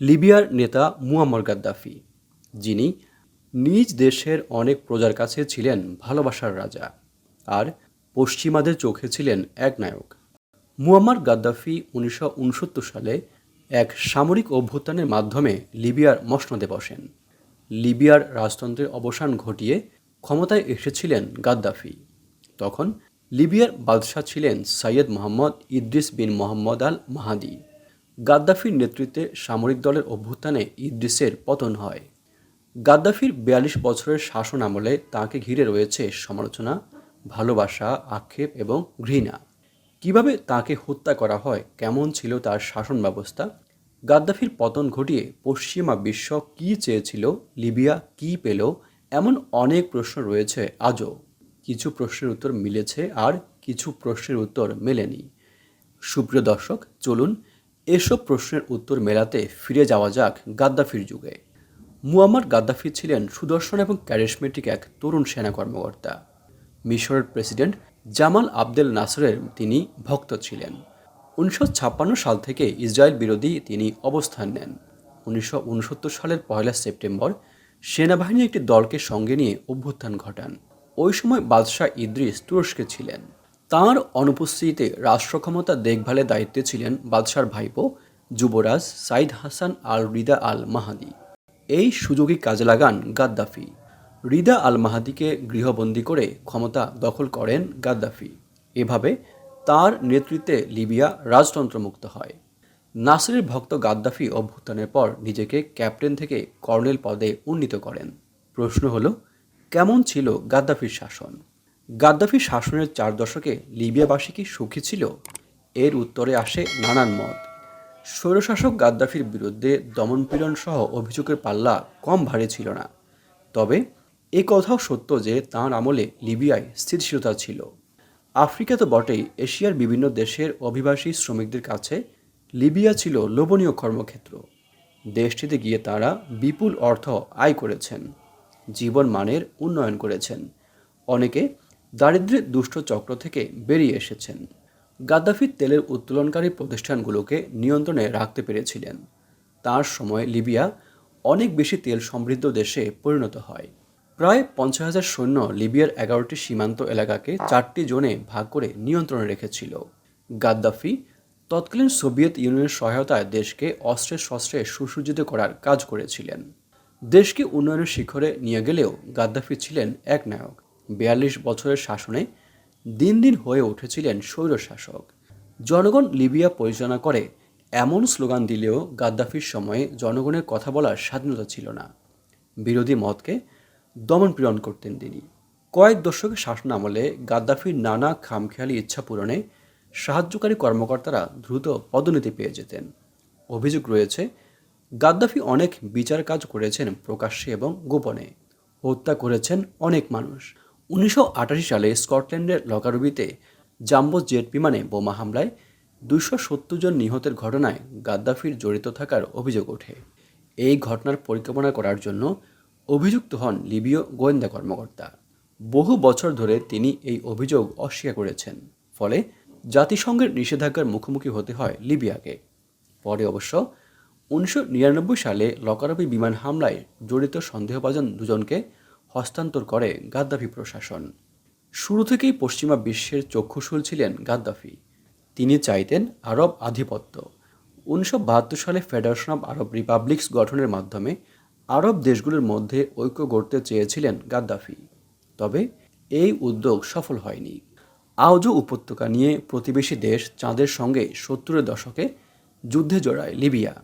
লিবিয়ার নেতা মুয়াম্মর গাদ্দাফি, যিনি নিজ দেশের অনেক প্রজার কাছে ছিলেন ভালোবাসার রাজা আর পশ্চিমাদের চোখে ছিলেন এক নায়ক। মুয়াম্মার গাদ্দাফি উনিশশো উনসত্তর সালে এক সামরিক অভ্যুত্থানের মাধ্যমে লিবিয়ার মসনদে বসেন। লিবিয়ার রাজতন্ত্রের অবসান ঘটিয়ে ক্ষমতায় এসেছিলেন গাদ্দাফি। তখন লিবিয়ার বাদশাহ ছিলেন সৈয়দ মোহাম্মদ ইদ্রিস বিন মোহাম্মদ আল মাহাদি গাদ্দাফির নেতৃত্বে সামরিক দলের অভ্যুত্থানে ইদ্রিসের পতন হয়। গাদ্দাফির বিয়াল্লিশ বছরের শাসন আমলে তাঁকে ঘিরে রয়েছে সমালোচনা, ভালোবাসা, আক্ষেপ এবং ঘৃণা। কীভাবে তাকে হত্যা করা হয়, কেমন ছিল তার শাসন ব্যবস্থা? গাদ্দাফির পতন ঘটিয়ে পশ্চিমা বিশ্ব কী চেয়েছিল, লিবিয়া কী পেল, এমন অনেক প্রশ্ন রয়েছে আজও। কিছু প্রশ্নের উত্তর মিলেছে আর কিছু প্রশ্নের উত্তর মেলেনি। সুপ্রিয় দর্শক, চলুন এসব প্রশ্নের উত্তর মেলাতে ফিরে যাওয়া যাক গাদ্দাফির যুগে। মুয়াম্মার গাদ্দাফি ছিলেন সুদর্শন এবং ক্যারিসমেটিক এক তরুণ সেনা কর্মকর্তা। মিশরের প্রেসিডেন্ট জামাল আবদেল নাসরের তিনি ভক্ত ছিলেন। উনিশশো ছাপ্পান্ন সাল থেকে ইসরায়েল বিরোধী তিনি অবস্থান নেন। উনিশশো উনসত্তর সালের পয়লা সেপ্টেম্বর সেনাবাহিনী একটি দলকে সঙ্গে নিয়ে অভ্যুত্থান ঘটান। ওই সময় বাদশাহ ইদ্রিস তুরস্কে ছিলেন। তাঁর অনুপস্থিতিতে রাষ্ট্র ক্ষমতা দেখভালের দায়িত্বে ছিলেন বাদশার ভাইপো যুবরাজ সাইদ হাসান আল রিদা আল মাহাদি। এই সুযোগই কাজে লাগান গাদ্দাফি। রিদা আল মাহাদিকে গৃহবন্দী করে ক্ষমতা দখল করেন গাদ্দাফি। এভাবে তার নেতৃত্বে লিবিয়া রাজতন্ত্রমুক্ত হয়। নাসরের ভক্ত গাদ্দাফি অভ্যুত্থানের পর নিজেকে ক্যাপ্টেন থেকে কর্নেল পদে উন্নীত করেন। প্রশ্ন হলো, কেমন ছিল গাদ্দাফির শাসন? গাদ্দাফির শাসনের চার দশকে লিবিয়াবাসী কি সুখী ছিল? এর উত্তরে আসে নানান মত। স্বৈরশাসক গাদ্দাফির বিরুদ্ধে দমনপীড়ন সহ অভিযোগের পাল্লা কম ভারী ছিল না। তবে এ কথাও সত্য যে তাঁর আমলে লিবিয়ায় স্থিতিশীলতা ছিল। আফ্রিকা তো বটেই, এশিয়ার বিভিন্ন দেশের অভিবাসী শ্রমিকদের কাছে লিবিয়া ছিল লোভনীয় কর্মক্ষেত্র। দেশটিতে গিয়ে তারা বিপুল অর্থ আয় করেছেন, জীবন মানের উন্নয়ন করেছেন। অনেকে দারিদ্র্যের দুষ্ট চক্র থেকে বেরিয়ে এসেছেন। গাদ্দাফি তেলের উত্তোলনকারী প্রতিষ্ঠানগুলোকে নিয়ন্ত্রণে রাখতে পেরেছিলেন। তার সময় লিবিয়া অনেক বেশি তেল সমৃদ্ধ দেশে পরিণত হয়। প্রায় পঞ্চাশ হাজার সৈন্য লিবিয়ার এগারোটি সীমান্ত এলাকাকে চারটি জোনে ভাগ করে নিয়ন্ত্রণে রেখেছিল। গাদ্দাফি তৎকালীন সোভিয়েত ইউনিয়নের সহায়তায় দেশকে অস্ত্রে শস্ত্রে সুসজ্জিত করার কাজ করেছিলেন। দেশকে উন্নয়নের শিখরে নিয়ে গেলেও গাদ্দাফি ছিলেন এক নায়ক বিয়াল্লিশ বছরের শাসনে দিন দিন হয়ে উঠেছিলেন স্বৈরশাসক। জনগণ লিবিয়া পরিচালনা করে এমন স্লোগান দিলেও গাদ্দাফির সময়ে জনগণের কথা বলার স্বাধীনতা ছিল না। বিরোধী মতকে দমন পীড়ন করতেন তিনি। কয়েক দশকের শাসন আমলে গাদ্দাফির নানা খামখেয়ালি ইচ্ছা পূরণে সাহায্যকারী কর্মকর্তারা দ্রুত পদোন্নতি পেয়ে যেতেন। অভিযোগ রয়েছে, গাদ্দাফি অনেক বিচার কাজ করেছেন প্রকাশ্যে এবং গোপনে। হত্যা করেছেন অনেক মানুষ। উনিশশো আটাশি সালে স্কটল্যান্ডের লকারুবিতে জাম্বো জেট বিমানে বোমা হামলায় দুশো সত্তর জন নিহতের ঘটনায় গাদ্দাফির জড়িত থাকার অভিযোগ ওঠে। এই ঘটনার পরিকল্পনা করার জন্য অভিযুক্ত হন লিবীয় গোয়েন্দা কর্মকর্তা। বহু বছর ধরে তিনি এই অভিযোগ অস্বীকার করেছেন। ফলে জাতিসংঘের নিষেধাজ্ঞার মুখোমুখি হতে হয় লিবিয়াকে। পরে অবশ্য উনিশশো নিরানব্বই সালে লকারবি বিমান হামলায় জড়িত সন্দেহভাজন দুজনকে হস্তান্তর করে গাদ্দাফি প্রশাসন। শুরু থেকেই পশ্চিমা বিশ্বের চক্ষুশূল ছিলেন গাদ্দাফি। তিনি চাইতেন আরব আধিপত্য। উনিশশো বাহাত্তর সালে ফেডারেশন অব আরব রিপাবলিক্স গঠনের মাধ্যমে আরব দেশগুলোর মধ্যে ঐক্য গড়তে চেয়েছিলেন গাদ্দাফি। তবে এই উদ্যোগ সফল হয়নি। আওজো উপত্যকা নিয়ে প্রতিবেশী দেশ চাঁদের সঙ্গে সত্তরের দশকে যুদ্ধে জড়ায় লিবিয়া।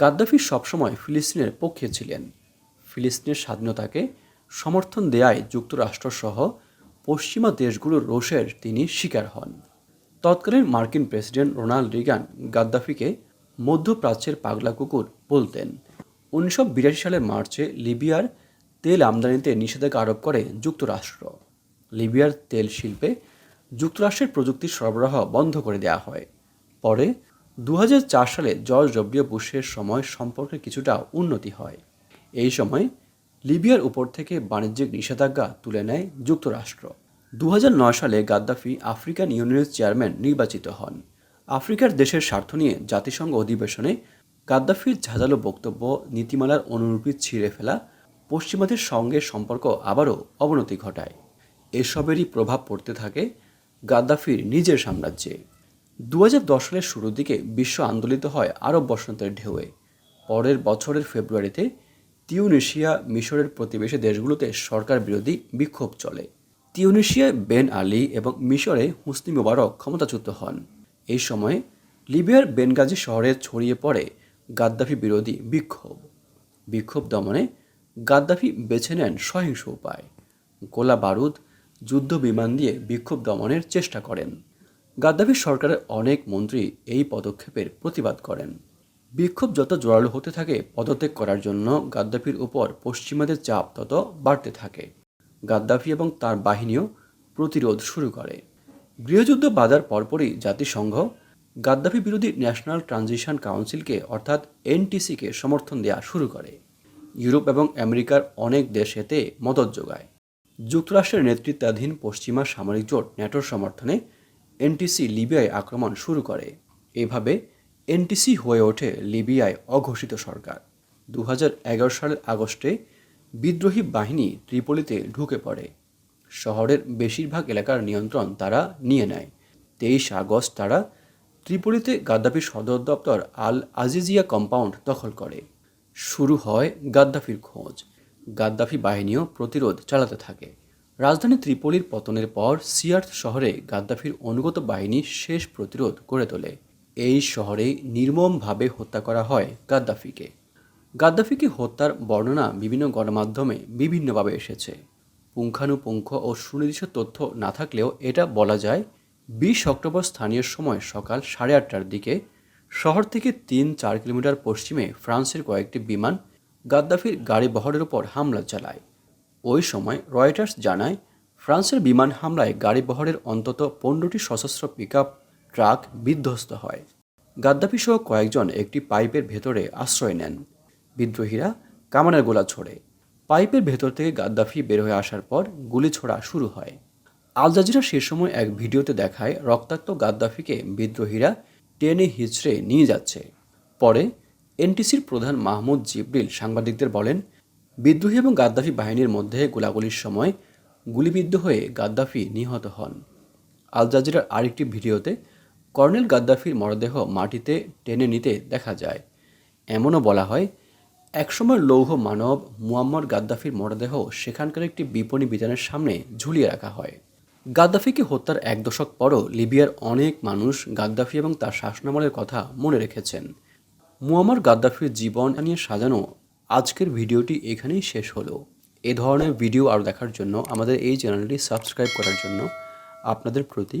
গাদ্দাফি সবসময় ফিলিস্তিনের পক্ষে ছিলেন। ফিলিস্তিনের স্বাধীনতাকে সমর্থন দেয়ায় যুক্তরাষ্ট্রসহ পশ্চিমা দেশগুলোর রোষের তিনি শিকার হন। তৎকালীন মার্কিন প্রেসিডেন্ট রোনাল্ড রিগান গাদ্দাফিকে মধ্যপ্রাচ্যের পাগলা কুকুর বলতেন, উনিশশো বিরাশি সালের মার্চে লিবিয়ার তেল আমদানিতে নিষেধাজ্ঞা আরোপ করে যুক্তরাষ্ট্র। লিবিয়ার তেল শিল্পে যুক্তরাষ্ট্রের প্রযুক্তির সরবরাহ বন্ধ করে দেওয়া হয়। পরে দু হাজার চার সালে জর্জ ডব্লিউ বুশের সময় সম্পর্কে কিছুটা উন্নতি হয়। এই সময় লিবিয়ার উপর থেকে বাণিজ্যিক নিষেধাজ্ঞা তুলে নেয় যুক্তরাষ্ট্র। দু হাজার নয় সালে গাদ্দাফি আফ্রিকান ইউনিয়নের চেয়ারম্যান নির্বাচিত হন। আফ্রিকার দেশের স্বার্থ নিয়ে জাতিসংঘ অধিবেশনে গাদ্দাফির ঝাঁঝালো বক্তব্য নীতিমালার অনুরূপী ছিঁড়ে ফেলা পশ্চিমাদের সঙ্গে সম্পর্ক আবারও অবনতি ঘটায়। এসবেরই প্রভাব পড়তে থাকে গাদ্দাফির নিজের সাম্রাজ্যে। দু হাজার দশ সালের শুরুর দিকে বিশ্ব আন্দোলিত হয় আরব বসন্তের ঢেউয়ে। পরের বছরের ফেব্রুয়ারিতে তিউনিশিয়া মিশরের প্রতিবেশী দেশগুলোতে সরকার বিরোধী বিক্ষোভ চলে। তিউনেশিয়ায় বেন আলী এবং মিশরে হুসনি মোবারক ক্ষমতাচ্যুত হন। এই সময়ে লিবিয়ার বেনগাজি শহরে ছড়িয়ে পড়ে গাদ্দাফি বিরোধী বিক্ষোভ। বিক্ষোভ দমনে গাদ্দাফি বেছে নেন সহিংস উপায়। গোলা বারুদ, যুদ্ধ বিমান দিয়ে বিক্ষোভ দমনের চেষ্টা করেন। গাদ্দাফি সরকারের অনেক মন্ত্রী এই পদক্ষেপের প্রতিবাদ করেন। বিক্ষোভ যত জোরালো হতে থাকে, পদত্যাগ করার জন্য গাদ্দাফির উপর পশ্চিমাদের চাপ তত বাড়তে থাকে। গাদ্দাফি এবং তার বাহিনীও প্রতিরোধ শুরু করে। গৃহযুদ্ধ বাধার পরপরই জাতিসংঘ গাদ্দাফি বিরোধী ন্যাশনাল ট্রানজিশন কাউন্সিলকে, অর্থাৎ এনটিসিকে, সমর্থন দেওয়া শুরু করে। ইউরোপ এবং আমেরিকার অনেক দেশ এতে মদত যোগায়। যুক্তরাষ্ট্রের নেতৃত্বাধীন পশ্চিমা সামরিক জোট ন্যাটোর সমর্থনে এনটিসি লিবিয়ায় আক্রমণ শুরু করে। এভাবে এনটিসি হয়ে ওঠে লিবিয়ায় অঘোষিত সরকার। দু হাজার এগারো সালের আগস্টে বিদ্রোহী বাহিনী ত্রিপলিতে ঢুকে পড়ে। শহরের বেশিরভাগ এলাকার নিয়ন্ত্রণ তারা নিয়ে নেয়। তেইশ আগস্ট তারা ত্রিপলিতে গাদ্দাফির সদর দপ্তর আল আজিজিয়া কম্পাউন্ড দখল করে। শুরু হয় গাদ্দাফির খোঁজ। গাদ্দাফি বাহিনীও প্রতিরোধ চালাতে থাকে। রাজধানী ত্রিপলির পতনের পর সিয়ার্থ শহরে গাদ্দাফির অনুগত বাহিনী শেষ প্রতিরোধ গড়ে তোলে। এই শহরেই নির্মমভাবে হত্যা করা হয় গাদ্দাফিকে। গাদ্দাফিকে হত্যার বর্ণনা বিভিন্ন গণমাধ্যমে বিভিন্নভাবে এসেছে। পুঙ্খানুপুঙ্খ ও সুনির্দিষ্ট তথ্য না থাকলেও এটা বলা যায়, বিশ অক্টোবর স্থানীয় সময় সকাল সাড়ে আটটার দিকে শহর থেকে তিন চার কিলোমিটার পশ্চিমে ফ্রান্সের কয়েকটি বিমান গাদ্দাফির গাড়ি বহরের উপর হামলা চালায়। ওই সময় রয়টার্স জানায়, ফ্রান্সের বিমান হামলায় গাড়ি বহরের অন্তত পনেরোটি সশস্ত্র পিকআপ ট্রাক বিধ্বস্ত হয়। গাদ্দাফি সহ কয়েকজন একটি পাইপের ভেতরে আশ্রয় নেন। বিদ্রোহীরা কামানের গোলা ছোড়ে। পাইপের ভেতর থেকে গাদ্দাফি বের হয়ে আসার পর গুলি ছোড়া শুরু হয়। আল জাজিরা সে সময় এক ভিডিওতে দেখায় রক্তাক্ত গাদ্দাফিকে বিদ্রোহীরা টেনে হিচড়ে নিয়ে যাচ্ছে। পরে এনটিসির প্রধান মাহমুদ জিবরিল সাংবাদিকদের বলেন, বিদ্রোহী এবং গাদ্দাফি বাহিনীর মধ্যে গোলাগুলির সময় গুলিবিদ্ধ হয়ে গাদ্দাফি নিহত হন। আল জাজিরার আরেকটি ভিডিওতে কর্নেল গাদ্দাফির মরদেহ মাটিতে টেনে নিতে দেখা যায়। এমনও বলা হয়, একসময় লৌহ মানব মুয়াম্মর গাদ্দাফির মরদেহ সেখানকার একটি বিপণী বিতানের সামনে ঝুলিয়ে রাখা হয়। গাদ্দাফিকে হত্যার এক দশক পরও লিবিয়ার অনেক মানুষ গাদ্দাফি এবং তার শাসনামলের কথা মনে রেখেছেন। মুয়াম্মর গাদ্দাফির জীবন নিয়ে সাজানো আজকের ভিডিওটি এখানেই শেষ হলো। এ ধরনের ভিডিও আরও দেখার জন্য আমাদের এই চ্যানেলটি সাবস্ক্রাইব করার জন্য আপনাদের প্রতি